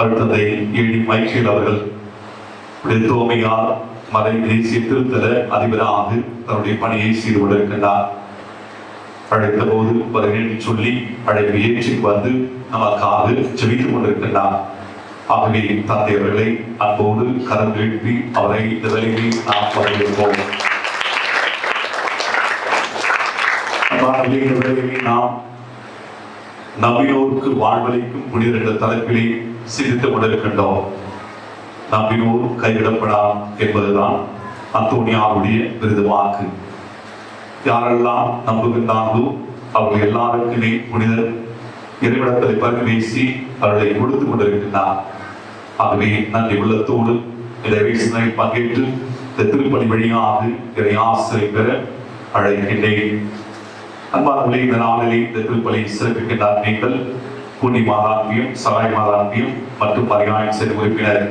அடுத்ததை ஏடி மைக்கேல் அவர்கள் தோமையா மலை தேசிய திருத்தல அதிபராக தன்னுடைய பணியை செய்து இருக்கின்றார் அழைத்த போது வருகிறேன் சொல்லி அழைப்பு ஏற்றி வந்து நமக்காக செவித்துக் கொண்டிருக்கின்றார். ஆகவே தந்தை அவர்களை அன்போடு கரம் எழுப்பி அவரை இந்த வேலையை நாம் வரவேற்போம். நாம் நம்பியோருக்கு வாழ்வளிக்கும் புனிதர் தலைப்பிலே சிந்தித்துக் கொண்டிருக்கின்றோம் நம்பினோர் கைவிடப்படாம் என்பதுதான் அந்தோனியாவுடைய விருது வாக்கு. யாரெல்லாம் நம்புகின்றார்களோ அவர்கள் எல்லாருக்குமே புனிதர். இறைவிடத்தை பறி வீசி அவர்களை கொடுத்து கொண்டிருக்கின்றார். ஆகவே நன்றி உள்ளத்தோடு இதை வீசனை பங்கேற்று இந்த திருப்பணி வழியாக இறை ஆசிரியை பெற அழைக்கின்றேன். அன்பார்களே இந்த நாளிலே இந்த திருப்பலி சிறப்பிக்கின்றார் நீங்கள். புனி மாதாந்தியம் சகாய் மாதாந்தியம் மற்றும் பரிகாயம் செய்த உறுப்பினர்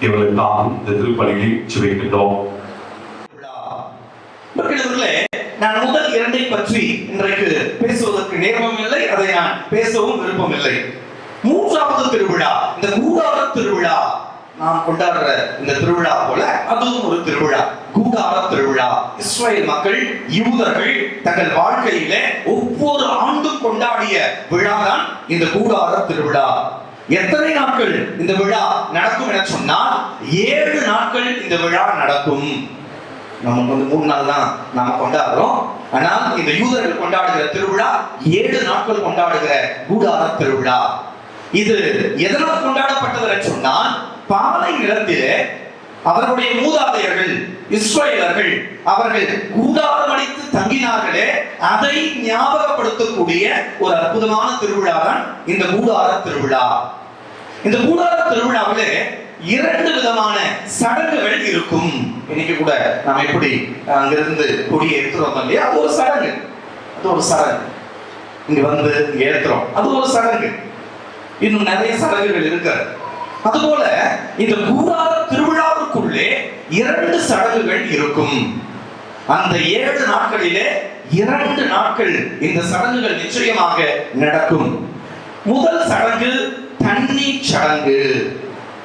இவர்களுக்காக இந்த திருப்பணியை சுவைக்கின்றோம் விழா. நான் முதல் இரண்டை பற்றி இன்றைக்கு பேசுவதற்கு நேரமும் இல்லை அதை நான் பேசவும் விருப்பம் இல்லை மூன்றாவது திருவிழா இந்த மூன்றாவது திருவிழா நாம் கொண்டாடுற இந்த திருவிழா போல அதுவும் ஒரு திருவிழா. கூடார திருவிழா. இஸ்ரேல் மக்கள் யூதர்கள் தங்கள் வாழ்க்கையில ஒவ்வொரு ஆண்டும் கொண்டாடிய விழா தான் இந்த கூடார திருவிழா. எத்தனை நாட்கள் இந்த விழா நடக்கும் என சொன்னால் ஏழு நாட்கள் இந்த விழா நடக்கும். நமக்கு வந்து மூணு நாள் தான் நாம கொண்டாடுறோம். ஆனால் இந்த யூதர்கள் கொண்டாடுகிற திருவிழா ஏழு நாட்கள் கொண்டாடுகிற கூடார திருவிழா. இது எதனால் கொண்டாடப்பட்டது என்று சொன்னால் பாலை நிலத்திலே அவர்களுடைய மூதாதையர்கள் இஸ்ரேலர்கள் அவர்கள் கூடாரம் அடித்து தங்கினார்களே அதை ஞாபகப்படுத்தக்கூடிய ஒரு அற்புதமான திருவிழா தான் இந்த கூடார திருவிழா. இந்த கூடார திருவிழாவிலே இரண்டு விதமான சடங்குகள் இருக்கும். இன்னைக்கு கூட நாம் எப்படி அங்கிருந்து கொடியை ஏற்றுறோம் இல்லையா? அது ஒரு சடங்கு. அது ஒரு சடங்கு. இங்க வந்து இங்க ஏத்துறோம். அது ஒரு சடங்கு. இன்னும் நிறைய சடங்குகள் இருக்கிறது. அதுபோல இந்த கூடார திருவிழாவுக்குள்ளே இரண்டு சடங்குகள் இருக்கும். அந்த ஏழு நாட்களிலே இரண்டு நாட்கள் இந்த சடங்குகள் நிச்சயமாக நடக்கும். முதல் சடங்கு தண்ணீர் சடங்கு.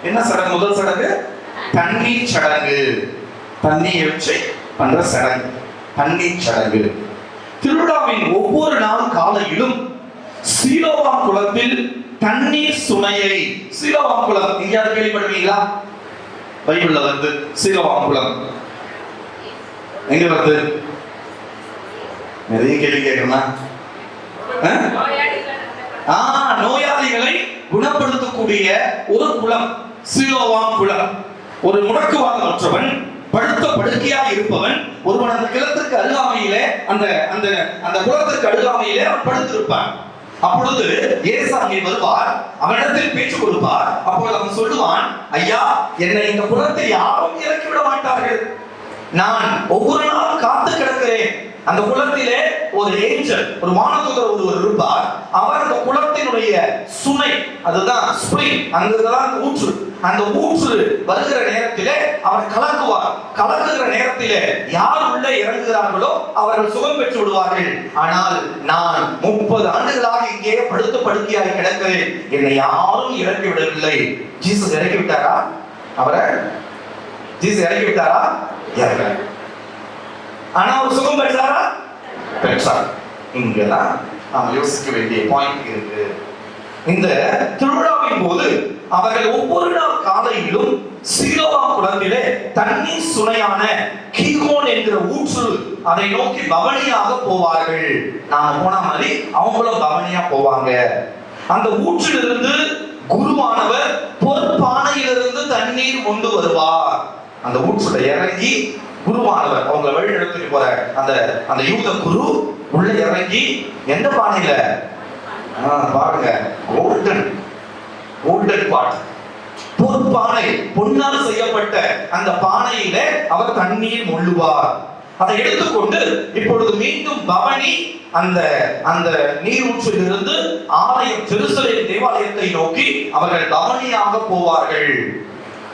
என்ன சடங்கு? முதல் சடங்கு தண்ணீர் சடங்கு. தண்ணீர் வச்சு பண்ற சடங்கு. தண்ணீர் சடங்கு. திருவிழாவின் ஒவ்வொரு நாள் காலையிலும் சீலோவா குளத்தில் தண்ணீர் சுமையை சீலோவாம் குளம் எங்கேயாவது கேள்விப்படுவீங்களா? பைபிள்ல வந்து சீலோவாம் எங்க வருது? நிறைய கேள்வி கேட்கணும் நோயாளிகளை குணப்படுத்தக்கூடிய ஒரு குளம் சீலோவாம் குளம் ஒரு முடக்குவாதம் மற்றவன் படுத்த படுக்கையா இருப்பவன் ஒருவன் அந்த கிளத்துக்கு அருகாமையிலே அந்த அந்த அந்த குளத்துக்கு அருகாமையிலே அவன் படுத்திருப்பான். அப்பொழுது இயேசு அங்கே வருவார் அவனிடத்தில் பேச்சு கொடுப்பார். அப்பொழுது அவன் சொல்லுவான் ஐயா என்னை இந்த குளத்தில் யாரும் இறக்கி விட மாட்டார்கள். நான் ஒவ்வொரு நாளும் காத்து கிடக்கிறேன். அந்த குளத்திலே ஒரு ஏஞ்சல் ஒரு வானதூதர் ஒருவர் இருப்பார். அவர் அந்த குளத்தினுடைய சுனை அதுதான் ஸ்பிரிங் அங்கதான் அந்த ஊற்று. அந்த ஊற்று வருகிற நேரத்திலே அவர் கலக்குவார் கலக்குகிற நேரத்திலே யார் உள்ளே இறங்குகிறார்களோ அவர்கள் சுகம் பெற்று விடுவார்கள். ஆனால் நான் முப்பது ஆண்டுகளாக இங்கே படுத்த படுக்கையாக கிடக்கிறேன். என்னை யாரும் இறக்கி விடவில்லை. ஜீசஸ் இறக்கி விட்டாரா? அவரை? ஜீசஸ் இறக்கி விட்டாரா? இறக்கல. ஆனா அவர் சுகம் பெற்றாரா? பெற்றார். இங்கதான் நாம் யோசிக்க வேண்டிய பாயிண்ட் இருக்கு. இந்த திருவிழாவின் போது அவர்கள் ஒவ்வொரு நாள் காலையிலும் சீலோவா குளத்திலே தண்ணீர் சுனையான கீகோன் என்கிற ஊற்று அதை நோக்கி பவனியாக போவார்கள். நாம போன மாதிரி அவங்களும் பவனியா போவாங்க. அந்த ஊற்றிலிருந்து குருவானவர் பொறுப்பானையிலிருந்து தண்ணீர் கொண்டு வருவார். அந்த ஊற்றுல இறங்கி குருவானவர் அவங்க வழி நடத்திட்டு போற அந்த அந்த யூத குரு உள்ள இறங்கி எந்த பானையில? பாருங்க. கோல்டன் கோல்டன் பாட் பொற்பானை பொன்னால் செய்யப்பட்ட அந்த பானையில அவர் தண்ணீர் மொள்ளுவார். அதை எடுத்துக்கொண்டு இப்பொழுது மீண்டும் பவனி அந்த அந்த நீரூற்றிலிருந்து ஆலயம் ஜெருசலேம் தேவாலயத்தை நோக்கி அவர்கள் பவனியாக போவார்கள்.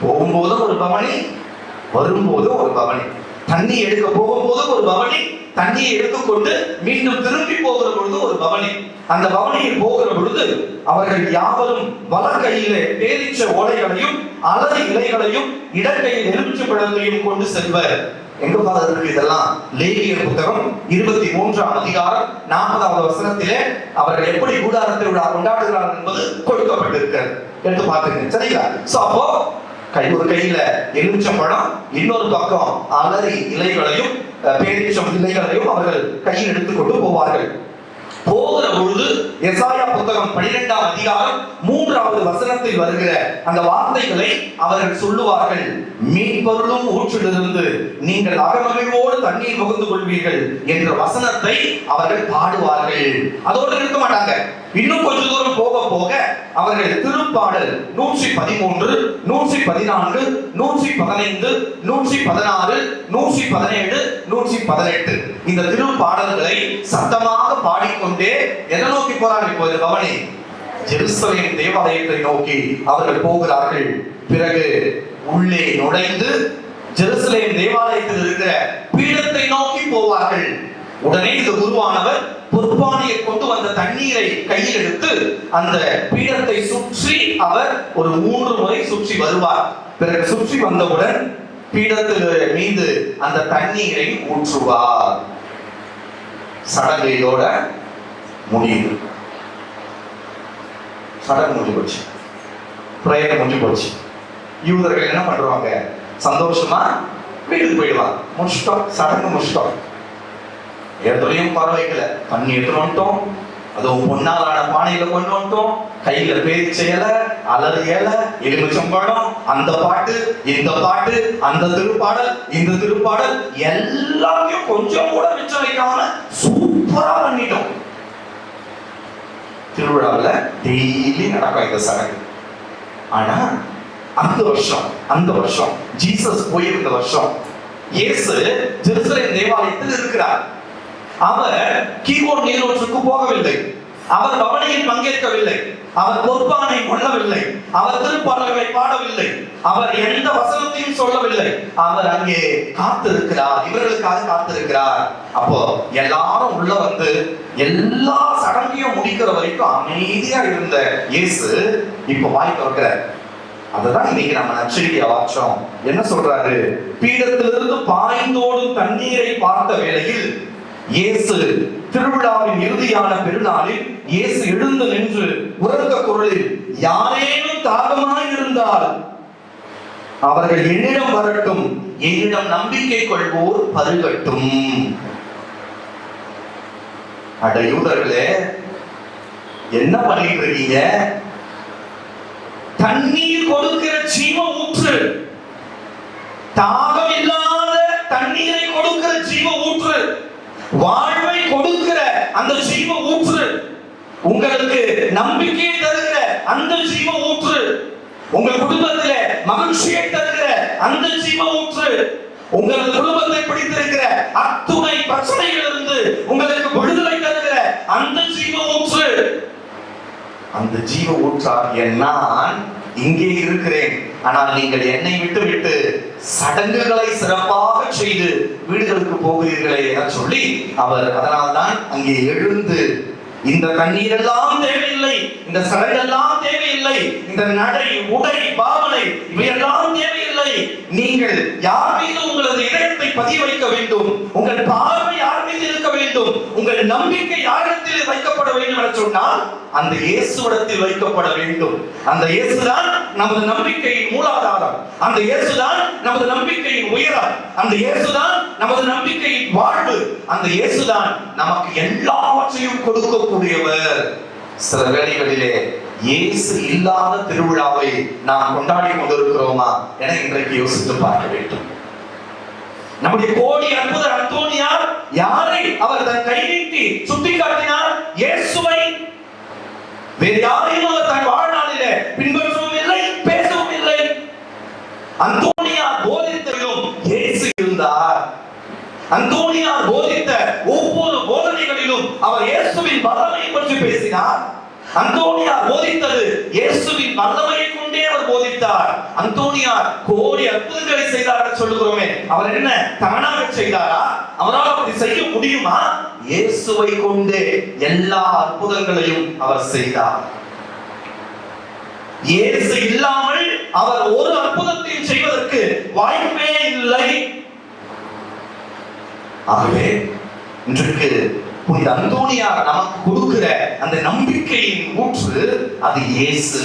போகும்போதும் ஒரு பவனி வரும்போது ஒரு பவனி. தண்ணி எடுக்க போகும்போது ஒரு பவனி தண்ணியை எடுத்துக்கொண்டு மீண்டும் திரும்பி போகிற பொழுது ஒரு பவனி. அந்த பவனியில் போகிற பொழுது அவர்கள் யாவரும் வலக்கையிலே பேரிச்ச ஓலைகளையும் அலறி இலைகளையும் இடக்கையில் எலுமிச்சு பழத்தையும் கொண்டு செல்வர். எங்க பாதத்துக்கு இதெல்லாம்? லேவியர் புத்தகம் இருபத்தி மூன்றாம் அதிகாரம் நாற்பதாவது வசனத்திலே அவர்கள் எப்படி கூடாரத்தை விழா கொண்டாடுகிறார்கள் என்பது கொடுக்கப்பட்டிருக்கிறது. எடுத்து பார்த்துங்க சரிங்களா? சோ அப்போ கை ஒரு கையில எலுமிச்சம்பழம் இன்னொரு பக்கம் அலரி இலைகளையும் பேரிச்சம் இலைகளையும் அவர்கள் கையில் எடுத்துக்கொண்டு போவார்கள். போகிற பொழுது எசாயா புத்தகம் பனிரெண்டாம் அதிகாரம் மூன்றாவது வசனத்தில் வருகிற அந்த வார்த்தைகளை அவர்கள் சொல்லுவார்கள். மீன்பொருளும் ஊற்றிலிருந்து நீங்கள் அகமகிழ்வோடு தண்ணீர் முகந்து கொள்வீர்கள் என்ற வசனத்தை அவர்கள் பாடுவார்கள். அதோடு நிறுத்த மாட்டாங்க. இன்னும் கொஞ்ச தூரம் போக போக அவர்கள் திருப்பாடல் நூற்றி பதிமூன்று நூற்றி பதினான்கு நூற்றி பதினைந்து நூற்றி பதினாறு நூற்றி பதினேழு நூற்றி பதினெட்டு. இந்த திருப்பாடல்களை சத்தமாக பாடிக்கொண்டே எதை நோக்கி போறார்கள் இப்போது பவனி? ஜெருசலேம் தேவாலயத்தை நோக்கி அவர்கள் போகிறார்கள். பிறகு உள்ளே நுழைந்து ஜெருசலேம் தேவாலயத்தில் இருக்கிற பீடத்தை நோக்கி போவார்கள். உடனே இந்த குருவானவர் பொற்பானையை கொண்டு வந்த தண்ணீரை கையில் எடுத்து அந்த பீடத்தை சுற்றி அவர் ஒரு மூன்று முறை சுற்றி வருவார். பிறகு சுற்றி வந்தவுடன் பீடத்தில் மீது அந்த தண்ணீரை ஊற்றுவார். சடங்கையோட முடியுது. சடங்கு முடிஞ்சு போச்சு. பிரேயர் முடிஞ்சு போச்சு. யூதர்கள் என்ன பண்றாங்க? சந்தோஷமா வீட்டுக்கு போயிடுவாங்க. முடிச்சிட்டோம். சடங்கு முடிச்சிட்டோம். எதுலையும் பர வைக்கல தண்ணி எடுத்துட்டு வந்துட்டோம். அதுவும் பொன்னாலான பானையில கொண்டு வந்துட்டோம். கையில பேச்சு இலை அலறு இலை எலுமிச்சம்பழம் அந்த பாட்டு இந்த பாட்டு அந்த திருப்பாடல் இந்த திருப்பாடல் எல்லாத்தையும் கொஞ்சம் கூட மிச்சம் வைக்காம சூப்பரா பண்ணிட்டோம். திருவிழாவில் டெய்லி நடக்கும் இந்த சடங்கு. ஆனா அந்த வருஷம் அந்த வருஷம் ஜீசஸ் போயிருந்த வருஷம் இயேசு ஜெருசலேம் தேவாலயத்தில் இருக்கிறார். அவர் கீபோர்ட் நீரோற்றுக்கு போகவில்லை. அவர் பவனியில் பங்கேற்கவில்லை. அவர் பொறுப்பானை கொள்ளவில்லை அவர் திருப்பாடல்களை பாடவில்லை. அவர் எந்த வசனத்தையும் சொல்லவில்லை. அவர் அங்கே காத்திருக்கிறார். இவர்களுக்காக காத்திருக்கிறார். அப்போ எல்லாரும் உள்ள வந்து எல்லா சடங்கையும் முடிக்கிற வரைக்கும் அமைதியா இருந்த இயேசு இப்ப வாய் திறக்கிறார். அதுதான் இன்னைக்கு நம்ம நச்சரிக்கைய வாச்சோம் என்ன சொல்றாரு? பீடத்திலிருந்து பாய்ந்தோடும் தண்ணீரை பார்த்த வேளையில் இயேசு திருவிழாவின் இறுதியான பெருநாளில் இயேசு எழுந்து நின்று உரத்த குரலில் யாரேனும் தாகமாய் இருந்தால் அவர்கள் என்னிடம் வரட்டும் என்னிடம் நம்பிக்கை கொள்வோர் பருகட்டும். அடையூதர்களே என்ன பண்ணிட்டு இருக்கீங்க? தண்ணீர் கொடுக்கிற ஜீவ ஊற்று தாகம் இல்லாத தண்ணீரை கொடுக்கிற ஜீவ ஊற்று வாழ்வை கொடுக்கிற அந்த ஜீவ ஊற்று. உங்களுக்கு நம்பிக்கையை தருகிற அந்த ஜீவ ஊற்று. உங்கள் குடும்பத்தில் மகிழ்ச்சியை தருகிற அந்த ஜீவ ஊற்று. உங்கள் குடும்பத்தை பிடித்திருக்கிற அத்துணை பிரச்சனைகளிலிருந்து உங்களுக்கு விடுதலை தருகிற அந்த ஜீவ ஊற்று. அந்த ஜீவ ஊற்றாகிய நான் இங்கே இருக்கிறேன். ஆனால் நீங்கள் என்னை விட்டு விட்டு சடங்குகளை சிறப்பாக செய்து வீடுகளுக்கு போகிறீர்களே என சொல்லி அவர் அதனால்தான் அங்கே எழுந்து இந்த தண்ணீர் எல்லாம் தேவையில்லை இந்த சடங்கெல்லாம் தேவையில்லை இந்த நடை உடை பாவனை இவையெல்லாம் தேவையில்லை. நீங்கள் யார் மீது உங்களது இதயத்தை பதிய வைக்க வேண்டும்? உங்கள் பார்வை யார் மீது வேண்டும். உங்கள் நம்பிக்கை யாரிடத்தில் வைக்கப்பட வேண்டும் என சொன்னால் அந்த இயேசுவிடத்தில் வைக்கப்பட வேண்டும். அந்த இயேசுதான் நமது நம்பிக்கையின் மூலாதாரம். அந்த இயேசுதான் நமது நம்பிக்கையின் உயரம். அந்த இயேசுதான் நமது நம்பிக்கையின் வாழ்வு. அந்த இயேசுதான் நமக்கு எல்லாவற்றையும் கொடுக்கக்கூடியவர். சில வேளைகளிலே இயேசு இல்லாத திருவிழாவை நாம் கொண்டாடி கொண்டிருக்கிறோமா என இன்றைக்கு யோசித்து பார்க்க வேண்டும். நம்முடைய கோடி அற்புத அந்தோனியார் யாரை அவர் தன் கை நீட்டி சுட்டி காட்டினார் இயேசுவை. வேறு யாரையும் அவர் தன் வாழ்நாளில பின்பற்றவும் இல்லை பேசவும் இல்லை. அந்தோனியார் போதித்ததிலும் இயேசு இருந்தார். அந்தோனியார் போதித்த ஒவ்வொரு போதனைகளிலும் அவர் இயேசுவின் வல்லமை பற்றி பேசினார். அந்தோனியார் போதித்தது. இயேசுவின் வல்லமையை கொண்டே அவர் போதித்தார். அந்தோனியார் கோடி அற்புதங்களை செய்தார் என்று சொல்லுகிறோமே. அவர் என்ன தானாக செய்தாரா? அவரால் அப்படி செய்ய முடியுமா? இயேசுவை கொண்டே எல்லா அற்புதங்களையும் அவர் செய்தார். இயேசு இல்லாமல் அவர் ஒரு அற்புதத்தையும் செய்வதற்கு வாய்ப்பே இல்லை. ஆகவே இன்றைக்கு புனித அந்தோனியார் நமக்கு கொடுக்கிற அந்த நம்பிக்கையின் ஊற்று அது இயேசு.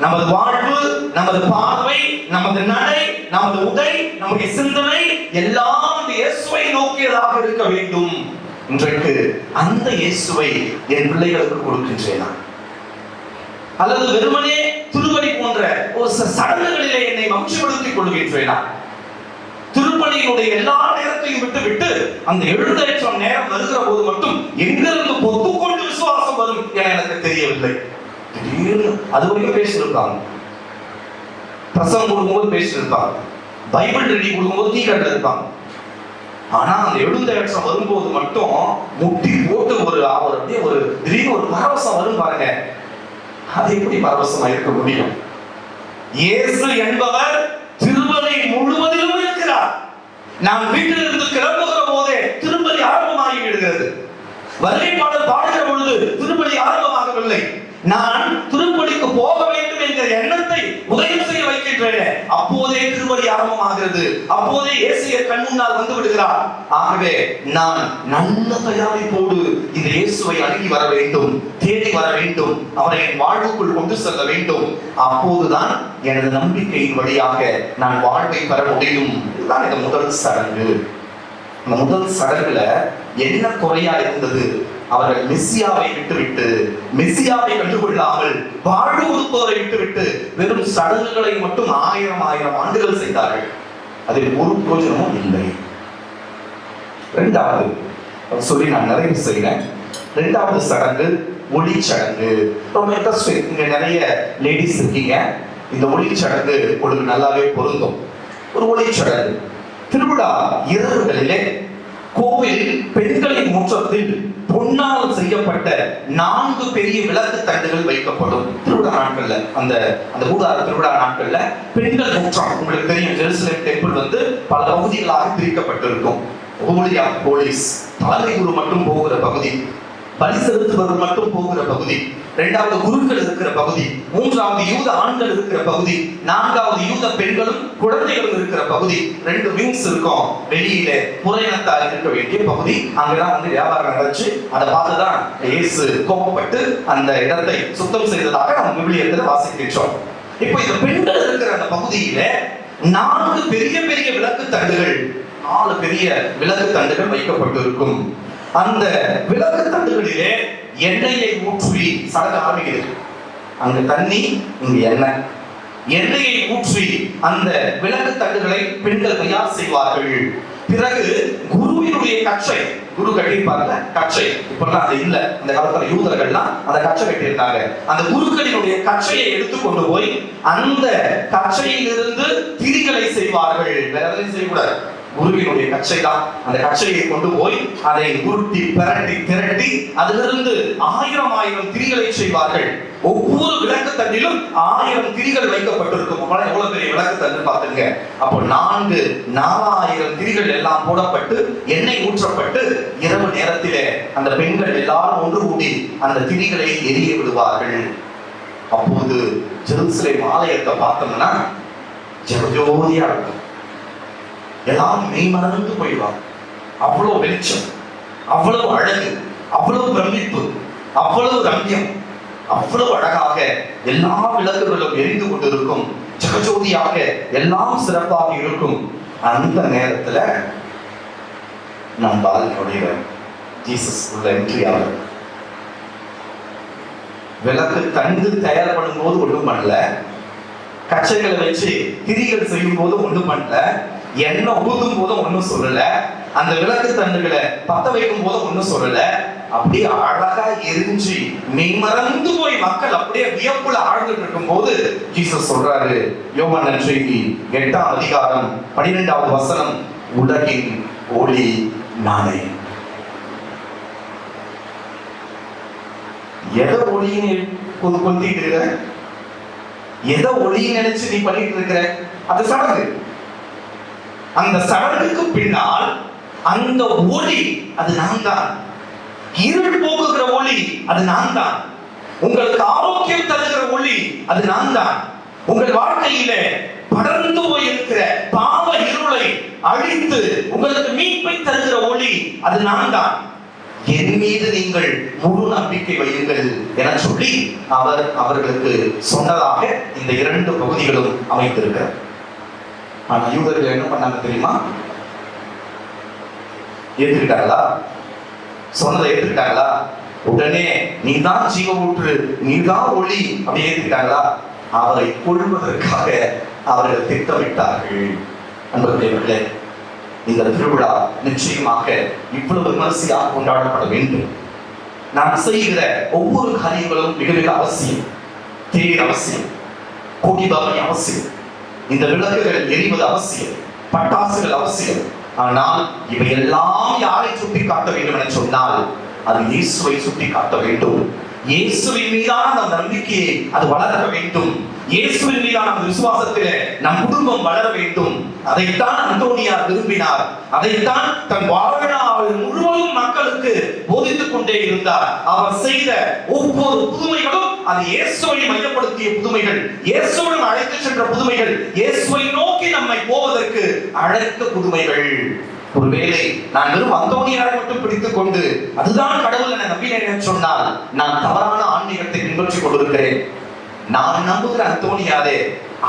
நமது வாழ்வு நமது பார்வை நமது நடை நமது உடை நம்முடைய சிந்தனை எல்லாம் அந்த இயேசுவை நோக்கியதாக இருக்க வேண்டும். இன்றைக்கு அந்த இயேசுவை என் பிள்ளைகளுக்கு கொடுக்கின்றேன்? அல்லது வெறுமனே திருவடி போன்ற ஒரு சில சடங்குகளிலே என்னை மகிழ்ச்சிப்படுத்திக் கொள்கின்றேனா? திருப்பணியினுடைய எல்லா நேரத்தையும் விட்டு விட்டு அந்த எழுந்தேற்றம் நேரம் வருகிற போது மட்டும் எங்கிருந்து பொத்துக்கொண்டு விசுவாசம் வரும் என எனக்கு தெரியவில்லை. திடீர்னு அது வரைக்கும் பேசியிருக்காங்க பிரசங்கம் கொடுக்கும்போது பேசியிருப்பாங்க பைபிள் ரெடி கொடுக்கும்போது டீ கடையில் இருப்பாங்க ஆனா அந்த எழுந்தேற்றம் வரும்போது மட்டும் முட்டி போட்டு ஒரு அவர் அப்படியே ஒரு திடீர்னு ஒரு பரவசம் வரும் பாருங்க. அது எப்படி பரவசமா இருக்க முடியும்? இயேசு என்பவர் நாம் வீட்டிலிருந்து கிளம்புகிற போதே திரும்ப ஆரம்பமாகி விடுகிறது வருகை பாடல் பாடுகிற பொழுது திருப்பலி ஆரம்பமாகவில்லை. நான் திருப்பலிக்கு போக வேண்டும் என்ற எண்ணத்தை உதயம் செய்ய வைக்கின்றேன். அப்போதே திருப்பலி ஆரம்பமாகிறது. அப்போதே இயேசுய கண் முன்னால் வந்து விடுகிறார். ஆகவே நான் நல்ல தயாரிப்போடு இந்த இயேசுவை அணுகி வர வேண்டும் தேடி வர வேண்டும் அவரை என் வாழ்வுக்குள் கொண்டு செல்ல வேண்டும். அப்போதுதான் எனது நம்பிக்கையின் வழியாக நான் வாழ்வை பெற முடியும். இதுதான் இந்த முதல் சடங்கு. முதல் சடங்குல என்ன குறையா இருந்தது? அவர்கள் மெஸ்ஸியாவை விட்டுவிட்டு மெஸ்ஸியாவை கண்டுகொள்ளாமல் வாழ்வு கொடுப்பவரை விட்டுவிட்டு வெறும் சடங்குகளை மட்டும் ஆயிரம் ஆயிரம் ஆண்டுகள் செய்தார்கள். அதில் ஒரு பிரயோஜனமும் இல்லை. இரண்டாவது சொல்லி நான் நிறைவு செய்கிறேன். இரண்டாவது சடங்கு ஒளி சடங்கு. ரொம்ப இன்ட்ரெஸ்டிங் இங்க நிறைய லேடிஸ் இருக்கீங்க. இந்த ஒளி சடங்கு உங்களுக்கு நல்லாவே பொருந்தும். ஒரு ஒளி சடங்கு. திருவிழா இரவுகளிலே கோவில் பெண்களின் முற்றத்தில் பொன்னால் செய்யப்பட்ட நான்கு பெரிய விளக்கு தண்டுகள் வைக்கப்படும் திருவிழா நாட்கள்ல. அந்த அந்த ஊதார திருவிழா நாட்கள்ல பெண்கள் முற்றம். உங்களுக்கு தெரியும் ஜெருசலேம் டெம்பிள் வந்து பல பகுதிகளாக பிரிக்கப்பட்டிருக்கும். ஹோலி ஆஃப் போலீஸ் தலைமை குரு மட்டும் போகிற பகுதி. பலி செலுத்துபவர் மட்டும் போகிற பகுதி இரண்டாவது குருக்கள் இருக்கிற பகுதி மூன்றாவது யூத ஆண்கள் இருக்கிற பகுதி நான்காவது யூத பெண்களும் குழந்தைகளும் இருக்கிற பகுதி ரெண்டு விங்ஸ் இருக்கும். வெளியில புறையினத்தா இருக்க வேண்டிய பகுதி. அங்கதான் வந்து வியாபாரம் நடந்துச்சு. அதை பார்த்துதான் இயேசு கோபப்பட்டு அந்த இடத்தை சுத்தம் செய்ததாக நம்ம விவிலியத்தில் வாசிக்கின்றோம். இப்போ இந்த பெண்கள் இருக்கிற அந்த பகுதியில நான்கு பெரிய பெரிய விளக்கு தண்டுகள் நாலு பெரிய விளக்கு தண்டுகள் வைக்கப்பட்டிருக்கும். அந்த விளக்கு தண்டுகளிலே எண்ணெயை ஊற்றி சடங்கு ஆரம்பிக்கிறது. அங்க தண்ணி இங்க எண்ணெய். எண்ணெயை ஊற்றி அந்த விளக்கு தண்டுகளை பெண்கள் தயார் செய்வார்கள். பிறகு குருவினுடைய கச்சை குரு கட்டியிருப்பாங்கல்ல கச்சை. இப்பெல்லாம் அது இல்ல. அந்த காலத்துல யூதர்கள்லாம் அந்த கச்சை கட்டியிருந்தாங்க. அந்த குருக்களினுடைய கச்சையை எடுத்து கொண்டு போய் அந்த கச்சையிலிருந்து திரிகளை செய்வார்கள். வேற எதையும் செய்யக்கூடாது. குருவினுடைய கச்சை தான் அந்த கச்சையை கொண்டு போய் அதை உருட்டி பிரட்டி திரட்டி அதிலிருந்து ஆயிரம் ஆயிரம் திரிகளை செய்வார்கள். ஒவ்வொரு விளக்கு தண்டிலும் ஆயிரம் திரிகள் வைக்கப்பட்டிருக்கும். எவ்வளவு பெரிய விளக்கு தண்டு பார்த்துங்க. அப்போ நான்கு நாலாயிரம் திரிகள் எல்லாம் போடப்பட்டு எண்ணெய் ஊற்றப்பட்டு இரவு நேரத்திலே அந்த பெண்கள் எல்லாரும் ஒன்று கூடி அந்த திரிகளை எரிய விடுவார்கள். அப்போது ஜெருசலேம் ஆலயத்தை பார்த்தோம்னா ஜெகஜோதியா இருக்கும். எல்லாரும் மெய் மறந்து போயிடுவாங்க அவ்வளவு வெளிச்சம் அவ்வளவு அழகு அவ்வளவு பிரமிப்பு அவ்வளவு ரம்யம் அவ்வளவு அழகாக எல்லா விளக்குகளும் எரிந்து கொண்டிருக்கும் ஜகஜோதியாக எல்லாம் சிறப்பாக இருக்கும். அந்த நேரத்துல நம் பாலனுடைய ஜீசஸ் உள்ள என்ட்ரி விளக்கு தந்து தயார்படும் போது ஒன்றும் பண்ணல. கச்சைகளை வச்சு திரிகள் செய்யும் போது ஒன்றும் பண்ணல. எண்ணெய் ஊதும் போதும் ஒன்றும் சொல்லல. அந்த விளக்கு தண்டுகளை பத்த வைக்கும் போதும் ஒன்றும் சொல்லல. அப்படியே அழகா எரிஞ்சு மெய்மறந்து போய் மக்கள் அப்படியே வியப்புல ஆழ்ந்துட்டு இருக்கும் போது ஜீசஸ் சொல்றாரு யோகா நற்செய்தி எட்டாம் அதிகாரம் பன்னிரெண்டாவது வசனம் உலகின் ஒளி நானே எதை ஒளின்னு கொத்திட்டு இருக்கிற எதை ஒளின்னு நினைச்சு நீ பண்ணிட்டு இருக்கிற அது சடங்கு அந்த சடங்குக்கு பின்னால் அந்த ஒளி அது நான் தான் இருள் போக்குகிற ஒளி அது நான் தான் உங்களுக்கு ஆரோக்கியம் தருகிற ஒளி அது நான் தான் உங்கள் வாழ்க்கையில படர்ந்து போயிருக்கிற பாவ இருளை அழித்து உங்களுக்கு மீட்பை தருகிற ஒளி அது நான் தான் என் மீது நீங்கள் முழு நம்பிக்கை வையுங்கள் என சொல்லி அவர் அவர்களுக்கு சொன்னதாக இந்த இரண்டு பகுதிகளும் அமைந்திருக்கிறார் ஆனால் யூதர்கள் என்ன பண்ணாங்க தெரியுமா? ஏற்றுக்கிட்டாங்களா சொன்னதை ஏற்றுக்கிட்டாங்களா உடனே நீதான் ஜீவ ஊற்று நீதான் ஒளி அப்படி ஏற்றுக்கிட்டாங்களா அவரை கொள்வதற்காக அவர்கள் திட்டமிட்டார்கள். அன்பர்களே இந்த திருவிழா நிச்சயமாக இவ்வளவு விமர்சையாக கொண்டாடப்பட வேண்டும். நாம் செய்கிற ஒவ்வொரு காரியங்களும் மிக மிக அவசியம். தேர் அவசியம். கொடி அவசியம். இந்த விளக்குகள் எரிவது அவசியம் பட்டாசுகள் அவசியம். ஆனால் இவையெல்லாம் யாரை சுட்டி காட்ட வேண்டும் என சொன்னால் அது இயேசுவை சுட்டி காட்ட வேண்டும். இயேசுவின் மீதான அந்த நம்பிக்கையை அது வளர வேண்டும். இயேசுவின் மீதான அந்த விசுவாசத்திலே நம் குடும்பம் வளர வேண்டும். அதைத்தான் அந்தோனியார் விரும்பினார். அதைத்தான் தன் வாழ்நாள் முழுவதும் மக்களுக்கு போதித்துக் கொண்டே இருந்தார். அவர் செய்த ஒவ்வொரு புதுமைகளும் அது இயேசுவை மையப்படுத்திய புதுமைகள் இயேசுடன் அழைத்து சென்ற புதுமைகள் இயேசுவை நோக்கி நம்மை போவதற்கு அழைத்த புதுமைகள். ஒருவேளை நான் வெறும் அந்தோனியாரை மட்டும் பிடித்துக் கொண்டு அதுதான் கடவுள் என நம்பினேன் என்று சொன்னால் நான் தவறான ஆன்மீகத்தை பின்பற்றிக் கொண்டிருக்கிறேன். நான் நம்புகிற அந்தோனியாரே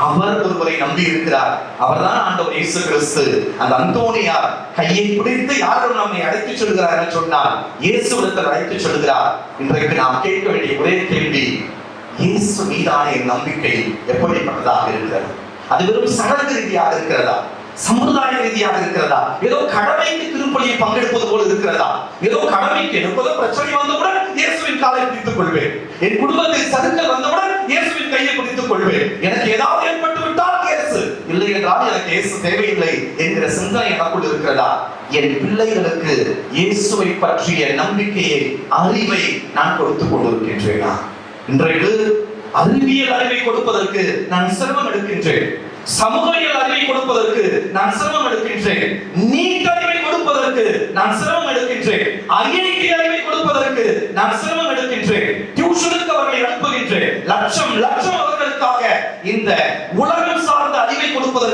அவர் ஒருவரை நம்பி இருக்கிறார். அவர்தான் ஆண்டவர் இயேசு கிறிஸ்து. அந்த அந்தோனியார் கையை பிடித்து யாரும் நம்மை அழைத்துச் சொல்கிறார் என்று சொன்னால் இயேசுவிடத்தில் அழைத்துச் சொல்கிறார். இன்றைக்கு நாம் கேட்க வேண்டிய ஒரே கேள்வி இயேசு மீதான என் நம்பிக்கை எப்படிப்பட்டதாக இருக்கிறது? அது வெறும் சடங்கு ரீதியாக இருக்கிறதா? சமுதாய ரீதியாக இருக்கிறதா? ஏதோ கடமைக்கு திருப்பலியை பங்கெடுப்பது போல இருக்கிறதா? ஏதோ கடமைக்கு எடுப்பதோ பிரச்சனை வந்தவுடன் இயேசுவின் காலை பிடித்துக் கொள்வேன் என் குடும்பத்தில் சருக்கள் வந்தவுடன் இயேசுவின் கையை பிடித்துக் கொள்வேன் எனக்கு ஏதாவது ஏற்பட்டு விட்டால் இயேசு. இல்லை என்றால் எனக்கு இயேசு தேவையில்லை என்கிற சிந்தனை எனக்குள் இருக்கிறதா? என் பிள்ளைகளுக்கு இயேசுவை பற்றிய நம்பிக்கையை அறிவை நான் கொடுத்துக் கொண்டிருக்கின்றேனா? இன்றைக்கு அறிவியல் அறிவை கொடுப்பதற்கு நான் சிரமம் எடுக்கின்றேன். சமூகவியல் அறிவை கொடுப்பதற்கு நான் சிரமம் எடுக்கின்றேன். நீட் அறிவை கொடுப்பதற்கு நான் சிரமம் எடுக்கின்றேன். ஐஐடி அறிவை கொடுப்பதற்கு நான் சிரமம்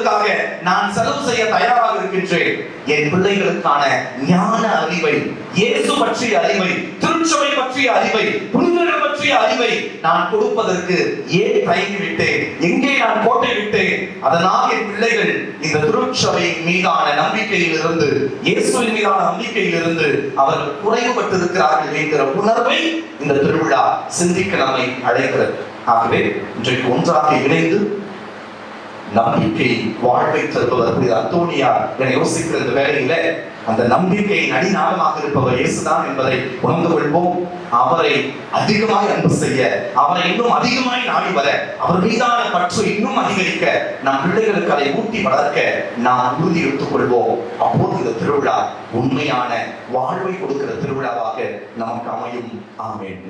கொடுப்பதற்காக நான் செலவு செய்ய தயாராக இருக்கின்றேன். என் பிள்ளைகளுக்கான ஞான அறிவை இயேசு பற்றிய அறிவை திருச்சபை பற்றிய அறிவை புனிதர்கள் பற்றிய அறிவை நான் கொடுப்பதற்கு ஏன் தயங்கி விட்டேன் எங்கே நான் கோட்டை விட்டேன்? அதனால் என் பிள்ளைகள் இந்த திருச்சபை மீதான நம்பிக்கையில் இருந்து இயேசுவின் மீதான நம்பிக்கையில் இருந்து அவர்கள் குறைவுபட்டிருக்கிறார்கள் என்கிற உணர்வை இந்த திருவிழா சிந்திக்க நம்மை அழைக்கிறது. ஆகவே இன்றைக்கு ஒன்றாக இணைந்து நம்பிக்கை வாழ்வை தருபவர் புனித அந்தோனியா என யோசிக்கிற இந்த வேலையில அந்த நம்பிக்கையின் அடிநாளமாக இருப்பவர் இயேசுதான் என்பதை உணர்ந்து கொள்வோம். அவரை அதிகமாய் அன்பு செய்ய அவரை இன்னும் அதிகமாய் நாடி வர அவர் மீதான பற்று இன்னும் அதிகரிக்க நம் பிள்ளைகளுக்கு அதை ஊட்டி வளர்க்க நாம் உறுதி எடுத்துக் கொள்வோம். அப்போது இந்த திருவிழா உண்மையான வாழ்வை கொடுக்கிற திருவிழாவாக நமக்கு அமையும். ஆமேன்.